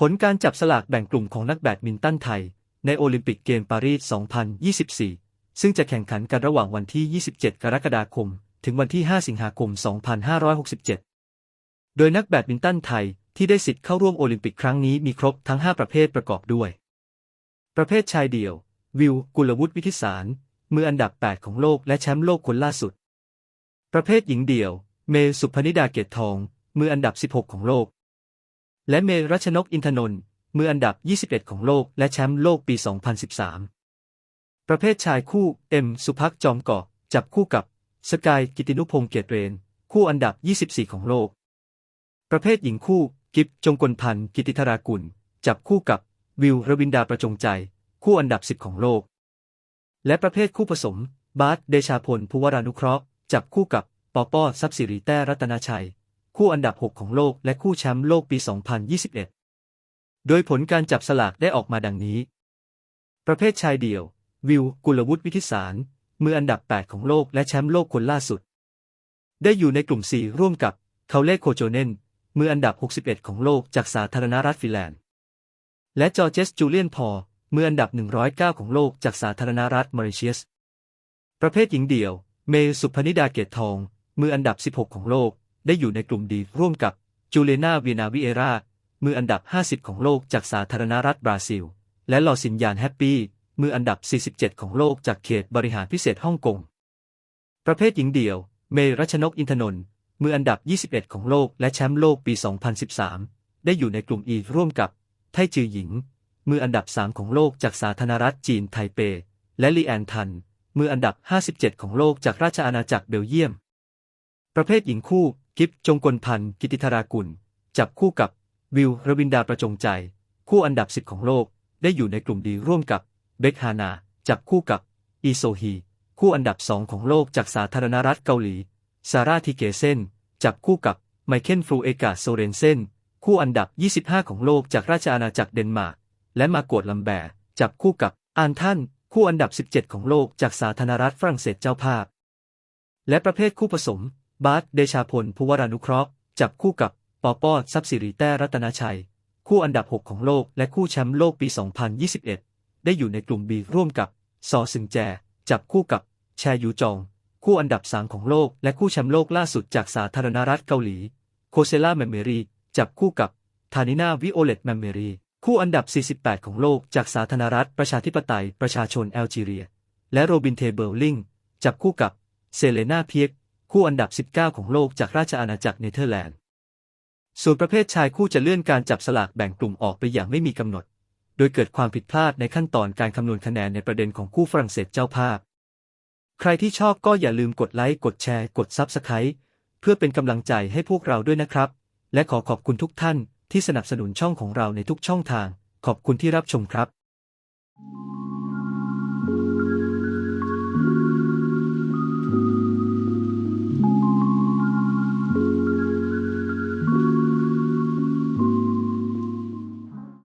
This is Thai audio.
ผลการจับสลากแบ่งกลุ่มของนักแบดมินตันไทย ในโอลิมปิกเกมปารีส 2024 ซึ่งจะแข่งขันกันระหว่างวันที่ 27 กรกฎาคม ถึงวันที่ 5 สิงหาคม 2567 โดยนักแบดมินตันไทยที่ได้สิทธิ์เข้าร่วมโอลิมปิกครั้งนี้มีครบทั้ง 5 ประเภทประกอบด้วย ประเภทชายเดี่ยว วิว กุลวุฒิวิทิสาร มืออันดับ 8 ของโลกและแชมป์โลกคนล่าสุด ประเภทหญิงเดี่ยว เมย์สุพนิดาเกตทอง มืออันดับ 16 ของโลก และเมรัชนกอินทนนท์มืออันดับ 21 ของโลกและแชมป์โลกปี 2013 ประเภทชายคู่เอ็มสุภักจอมเกาะจับคู่กับสกายกิตินุพงษ์เกียรติเรน คู่อันดับ 24 ของโลก ประเภทหญิงคู่ กิฟจงกลพันธ์กิติธารากุล จับคู่กับวิวรวินดาประจงใจ คู่อันดับ 10 ของโลก และประเภทคู่ผสม บาสเดชาพลภูวรานุเคราะห์ จับคู่กับปอปอทรัพย์สิริแต้รัตนาชัย คู่อันดับ 6 ของโลกและคู่แชมป์โลกปี 2021 โดยผลการจับสลากได้ออกมาดังนี้ ประเภทชายเดี่ยว วิว กุลวุฒิวิทิสาร มืออันดับ 8 ของโลกและแชมป์โลกคนล่าสุด ได้อยู่ในกลุ่ม 4 ร่วมกับเขาเลโคโจเนน มืออันดับ 61 ของโลกจากสาธารณรัฐฟินแลนด์ และจอร์เจสจูเลียนพอมืออันดับ 109 ของโลกจากสาธารณรัฐมอริเชียส ประเภทหญิงเดี่ยว เมย์สุพนิดาเกตทอง มืออันดับ 16 ของโลก ได้อยู่ในกลุ่มดีร่วมกับจูเลนาเวียนาวิเอรามืออันดับ 50 ของโลกจากสาธารณรัฐบราซิล และลอสินยานแฮปปี้ มืออันดับ 47 ของโลกจากเขตบริหารพิเศษฮ่องกง ประเภทหญิงเดี่ยว เมรัชนกอินทนนท์ มืออันดับ 21 ของโลกและแชมป์โลกปี 2013 ได้อยู่ในกลุ่มอีร่วมกับ ไทจือหญิง มืออันดับ 3 ของโลกจากสาธารณรัฐจีนไทเป และลีแอนทัน มืออันดับ 57 ของโลกจากราชอาณาจักรเบลเยียม ประเภทหญิงคู่ กิฟจงกลพันธ์กิติธารากุล จับคู่กับ วิวรวินดาประจงใจ คู่อันดับ10ของโลก ได้อยู่ในกลุ่มดีร่วมกับ เบคฮานา จับคู่กับ อีโซฮี คู่อันดับ2ของโลกจากสาธารณรัฐเกาหลี ซาร่าทีเกเซน จับคู่กับไมเคิลฟรูเอกาโซเรนเซน คู่อันดับ 25 ของโลกจากราชอาณาจักรเดนมาร์ก และมาโกดลัมแบร์ จับคู่กับ อานทันคู่อันดับ 17 ของโลกจากสาธารณรัฐฝรั่งเศสเจ้าภาพ และประเภทคู่ผสม บาสเดชาพลภูวรานุเคราะห์ จับคู่กับปอปอทรัพย์สิริแต้รัตนาชัย คู่อันดับ 6 ของโลกและคู่แชมป์โลกปี 2021 ได้อยู่ในกลุ่มบีร่วมกับซอซึงแจ จับคู่กับแชยูจอง คู่อันดับ3ของโลกและคู่แชมป์โลกล่าสุดจากสาธารณรัฐเกาหลี โคเซล่าแมมเมรี จับคู่กับทานินาวิโอเลตแมมเมรี คู่อันดับ 48 ของโลกจากสาธารณรัฐประชาธิปไตยประชาชนแอลจีเรีย และโรบินเทเบิลลิงจับคู่กับเซเลนาเพียก คู่อันดับ 19 ของโลกจากราชอาณาจักรเนเธอร์แลนด์ ส่วนประเภทชายคู่จะเลื่อนการจับสลากแบ่งกลุ่มออกไปอย่างไม่มีกำหนด โดยเกิดความผิดพลาดในขั้นตอนการคำนวณคะแนนในประเด็นของคู่ฝรั่งเศสเจ้าภาพ ใครที่ชอบก็อย่าลืมกดไลค์ กดแชร์ กดซับสไคร b ์เพื่อเป็นกำลังใจให้พวกเราด้วยนะครับ และขอขอบคุณทุกท่านที่สนับสนุนช่องของเราในทุกช่องทาง ขอบคุณที่รับชมครับ